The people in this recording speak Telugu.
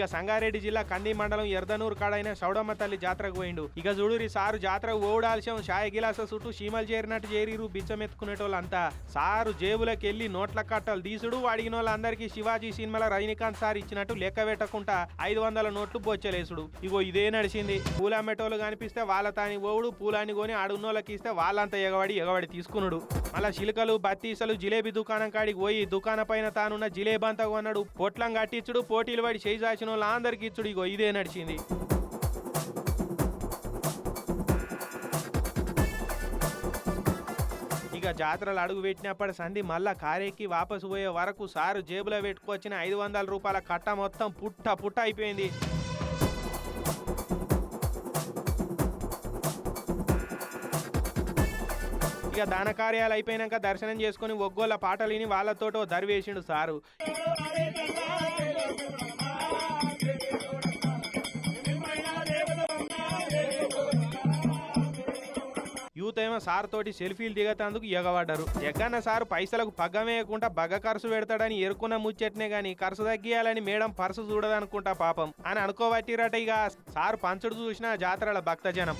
ఇక సంగారెడ్డి జిల్లా కంది మండలం ఎర్దనూరు కాడైన సౌడమ్మ తల్లి జాతరకు పోయిండు. ఇక చూడురి సారు జాతరకు ఓడాల్సం షాయ గిలాస చుట్టూ చీమలు చేరినట్టు చేరిరు బిచ్చమెత్తుకునేటోళ్ళంతా. సారు జేబులకు వెళ్ళి నోట్ల కట్టలు తీసుడు అడిగిన వాళ్ళందరికీ శివాజీ సినిమాల రజనీకాంత్ సార్ ఇచ్చినట్టు లెక్క పెట్టకుండా ఐదు వందల నోట్లు బొచ్చలేసుడు. ఇగో ఇదే నడిచింది పూలమ్మేటోళ్ళు కనిపిస్తే వాళ్ళ తాని ఓవుడు పూలాని కొని ఆడున్నోళ్ళకి ఇస్తే వాళ్ళంతా ఎగబడి ఎగబడి తీసుకునుడు. మళ్ళా చిలుకలు బత్తీసలు జిలేబీ దుకాణం కాడికి పోయి దుకాణం పైన తానున్న జిలేబీ అంతా కొన్నాడు. పొట్లం కట్టించుడు పోటీలు పడి చేయి చాచిన వాళ్ళందరికీ అందరికి ఇచ్చుడు ఇగో ఇదే నడిచింది. ఇక జాతరలు అడుగు పెట్టినప్పటి సంధి మళ్ళా కారెక్కి వాపసు పోయే వరకు సారు జేబులో పెట్టుకొచ్చిన ఐదు వందల రూపాయల కట్ట మొత్తం పుట్ట పుట్ట అయిపోయింది. ఇక దాన కార్యాలు అయిపోయినాక దర్శనం చేసుకుని ఒగ్గోళ్ళ పాటలు విని వాళ్ళతోటో దరివేసిండు సారు. యూత్ ఏమో సార్ తోటి సెల్ఫీలు దిగతందుకు ఎగబడ్డారు. జగన్న సార్ పైసలకు పగ్గమేయకుండా బగ్గ ఖర్చు పెడతాడని ఎరుకున్న ముచ్చట్నే గాని ఖర్చు తగ్గియాలని మేడం పర్సు చూడదనుకుంటా పాపం. అని అనుకోబట్టిరట ఇక సార్ పంచుడు చూసిన జాతరల భక్తజనం.